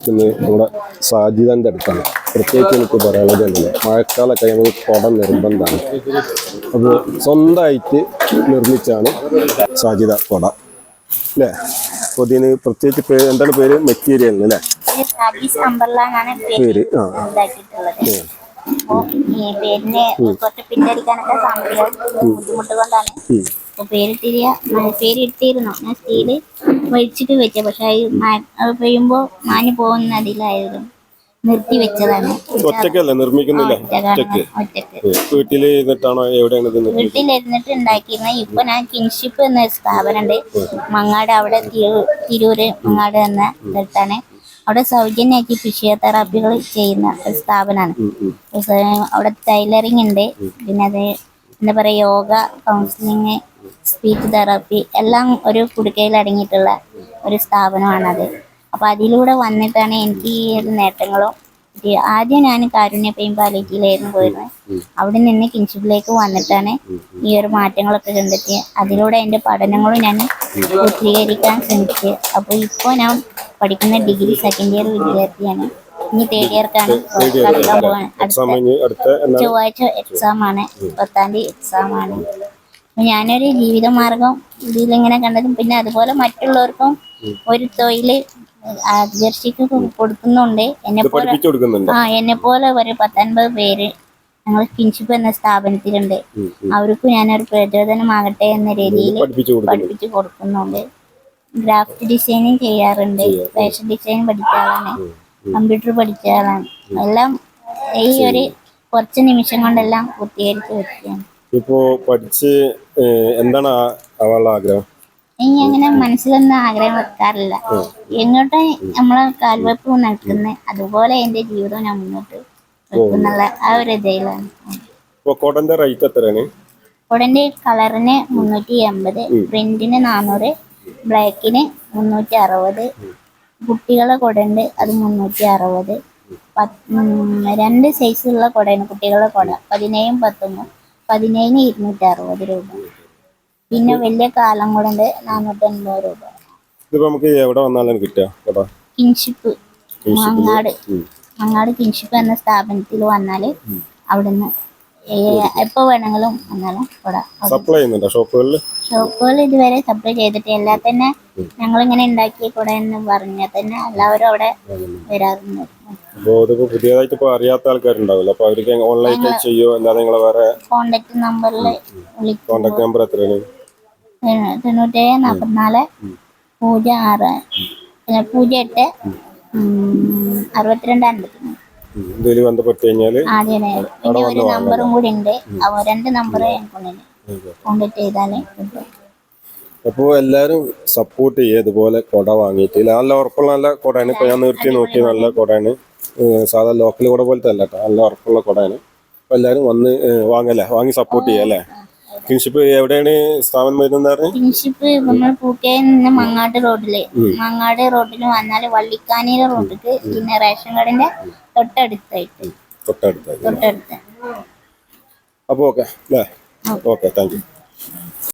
ഇന്ന് നമ്മുടെ സാജിദന്റെ അടുത്താണ്. പ്രത്യേകിച്ച് എനിക്ക് പറയാനുള്ളത് തന്നെ മഴക്കാലമൊക്കെ ഞങ്ങൾ കുടം നിർബന്ധമാണ്. അപ്പോൾ സ്വന്തമായിട്ട് നിർമ്മിച്ചാണ് സാജിദ കുട. അല്ലേ? അപ്പോൾ ഇതിന് പ്രത്യേകിച്ച് പേര് എന്താണ് പേര്? മെറ്റീരിയൽ അല്ലേ? പേര്. ആ പേരിന് കുറച്ച് പിന്നടിക്കാനൊക്കെ ബുദ്ധിമുട്ട് കൊണ്ടാണ്. അപ്പൊ പേരിട്ടിരിയ പേരിട്ടിരുന്നു. ഞാൻ സ്റ്റീൽ വലിച്ചിട്ട് വെച്ച. പക്ഷെ അത് പെയ്യുമ്പോ മാഞ്ഞു പോകുന്ന അതിലായിരുന്നു. നിർത്തി വെച്ചതാണ്. ഒറ്റക്കല്ലേ? നിർമ്മിക്കുന്നില്ല. ഒറ്റയ്ക്ക്. വീട്ടിൽ ഇരുന്നിട്ടാണോ എവിടെയാണ് വീട്ടിലിരുന്നിട്ട് ഉണ്ടാക്കിയിരുന്ന ഇപ്പൊ ഞാൻ കിൻഷിപ്പ് എന്ന സ്വസ്ഥാപനമുണ്ട് മങ്ങാട് അവിടെ തിരു- തിരൂര് മങ്ങാട് എന്ന സ്ഥലത്താണ്. അവിടെ സൗജന്യമാക്കി ഫിസിയോതെറാപ്പികൾ ചെയ്യുന്ന ഒരു സ്ഥാപനമാണ്. അവിടെ ടൈലറിംഗ് ഉണ്ട്. പിന്നെ അത് എന്താ പറയാ യോഗ കൗൺസിലിംഗ് സ്പീച്ച് തെറാപ്പി എല്ലാം ഒരു കുടുക്കയിൽ അടങ്ങിയിട്ടുള്ള ഒരു സ്ഥാപനമാണത്. അപ്പൊ അതിലൂടെ വന്നിട്ടാണ് എനിക്ക് ഈ ഒരു നേട്ടങ്ങളും ആദ്യം ഞാൻ കാരുണ്യ പെയിൻ പാലിറ്റിയിലായിരുന്നു പോയിരുന്നത്. അവിടെ നിന്ന് കിൻഷിപ്പിലേക്ക് വന്നിട്ടാണ് ഈ ഒരു മാറ്റങ്ങളൊക്കെ കണ്ടെത്തി അതിലൂടെ എന്റെ പഠനങ്ങളും ഞാൻ പൂർത്തീകരിക്കാൻ ശ്രമിച്ചത് അപ്പോൾ ഇപ്പോൾ ഞാൻ പഠിക്കുന്ന ഡിഗ്രി സെക്കൻഡ് ഇയർ വിദ്യാർത്ഥിയാണ്. ഇനി തേർഡ് ഇയർക്കാണ് കടക്കാൻ പോവാണ് അടുത്ത ചൊവ്വാഴ്ച എക്സാം ആണ്. പത്താം തീയതി എക്സാം ആണ്. ഞാനൊരു ജീവിതമാർഗം ഇതിലിങ്ങനെ കണ്ടതും പിന്നെ അതുപോലെ മറ്റുള്ളവർക്കും ഒരു തൊഴിൽ ആദർശിക്ക് കൊടുക്കുന്നുണ്ട്. എന്നെ പോലെ ആ എന്നെ പോലെ ഒരു പത്തൊൻപത് പേര് ഞങ്ങൾ കിൻഷിപ്പ് എന്ന സ്ഥാപനത്തിലുണ്ട്. അവർക്കും ഞാനൊരു പ്രചോദനമാകട്ടെ എന്ന രീതിയിൽ പഠിപ്പിച്ചു പഠിപ്പിച്ചു കൊടുക്കുന്നുണ്ട്. ഗ്രാഫിക് ഡിസൈനിങ് ചെയ്യാറുണ്ട്. ഫാഷൻ ഡിസൈൻ പഠിച്ച ആളാണ്. കമ്പ്യൂട്ടർ പഠിച്ച ആളാണ്. എല്ലാം ഈ ഒരു കുറച്ച് നിമിഷം കൊണ്ടെല്ലാം പൂർത്തീകരിച്ച് വെക്കുകയാണ്. ഇപ്പോ പഠിച്ച് എന്താണ് അവളുടെ ആവാനുള്ള ആഗ്രഹം? ഇനി അങ്ങനെ മനസ്സിലൊന്നും ആഗ്രഹം വെക്കാറില്ല. എങ്ങോട്ട് നമ്മളെ കാൽവെപ്പ് നടക്കുന്നത് അതുപോലെ എന്റെ ജീവിതം ഞാൻ മുന്നോട്ട് വെക്കുന്നുള്ള ആ ഒരു ഇപ്പൊ കോട്ടന്റെ റേറ്റ് എത്രയാണ്? കോട്ടന്റെ കളറിന് മുന്നൂറ്റി എൺപത് പ്രിന്റിന് നാനൂറ് ബ്ലാക്കിന് മുന്നൂറ്റി അറുപത് കുട്ടികളെ കുടയുണ്ട് അത് മുന്നൂറ്റി അറുപത്. രണ്ട് സൈസുള്ള കുടയാണ് കുട്ടികളെ കുട. പതിനേഴും പത്തൊന്നും. പതിനേഴിന് ഇരുന്നൂറ്റി അറുപത് രൂപ. പിന്നെ വലിയ കാലം കൂടെ നാനൂറ്റി അൻപത് രൂപ. ഇതിപ്പോ നമുക്ക് എവിടെ വന്നാലും കിട്ടുക കിൻഷിപ്പ് മാങ്ങാട്. മാങ്ങാട് കിൻഷിപ്പ് എന്ന സ്ഥാപനത്തിൽ വന്നാൽ അവിടുന്ന് എപ്പോ വേണമെങ്കിലും വന്നാലും ഇവിടെ സപ്ലൈ ചെയ്യുന്നുണ്ടോ ഷോപ്പുകളിൽ ഷോപ്പുകൾ ഇതുവരെ സപ്ലൈ ചെയ്തിട്ട് എല്ലാ തന്നെ ഞങ്ങൾ ഇങ്ങനെ ഉണ്ടാക്കിയ കൂടെ എന്ന് പറഞ്ഞാൽ തന്നെ എല്ലാവരും അവിടെ വരാറുണ്ട്. അപ്പോൾ ഇതിപ്പോ പുതിയതായിട്ട് ഇപ്പൊ അറിയാത്ത ആൾക്കാരുണ്ടാവില്ല അപ്പൊ അവർക്ക് ഓൺലൈൻ ചെയ്യോ? അല്ലാതെ നിങ്ങളെ വേറെ കോണ്ടാക്ട് നമ്പറിൽ കോണ്ടാക്ട് നമ്പർ എത്രയാണ്? തൊണ്ണൂറ്റേഴ് നാൽപ്പത്തിനാല് പൂജ്യം ആറ്. പിന്നെ പൂജ്യം എട്ട് അറുപത്തിരണ്ട് അൻപത്തിമൂന്ന്. ഇതിൽ ബന്ധപ്പെട്ട് കഴിഞ്ഞാൽ ഒരു നമ്പറും കൂടി ഉണ്ട് രണ്ട് നമ്പർ എനിക്കുണ്ട് കോണ്ടാക്ട് ചെയ്താൽ കിട്ടും. അപ്പോൾ എല്ലാവരും സപ്പോർട്ട് ചെയ്യുക ഇതുപോലെ കൊട വാങ്ങിയിട്ട് നല്ല ഉറപ്പുള്ള നല്ല കുടയാണ്. ഇപ്പൊ ഞാൻ നിർത്തി നോക്കി നല്ല കുടയാണ്. സാധാ ലോക്കൽ കുട പോലത്തെ അല്ല കേട്ടോ നല്ല ഉറപ്പുള്ള കുടയാണ്. അപ്പം എല്ലാവരും വന്ന് വാങ്ങല്ലേ? വാങ്ങി സപ്പോർട്ട് ചെയ്യാം അല്ലേ? കിൻഷിപ്പ് എവിടെയാണ് സ്ഥാപനം വരുന്നത് കിങ്ഷിപ്പ് നമ്മൾ പൂക്കയിൽ നിന്ന് മങ്ങാട് റോഡിൽ. മങ്ങാട് റോഡിൽ വന്നാൽ വള്ളിക്കാനീര റോഡിക്ക് പിന്നെ റേഷൻ കടന്റെ തൊട്ടടുത്തായിട്ട്. തൊട്ടടുത്തായിട്ട്. തൊട്ടടുത്ത്. അപ്പോൾ ഓക്കെ. അല്ലേ? ഓക്കെ. Thank you.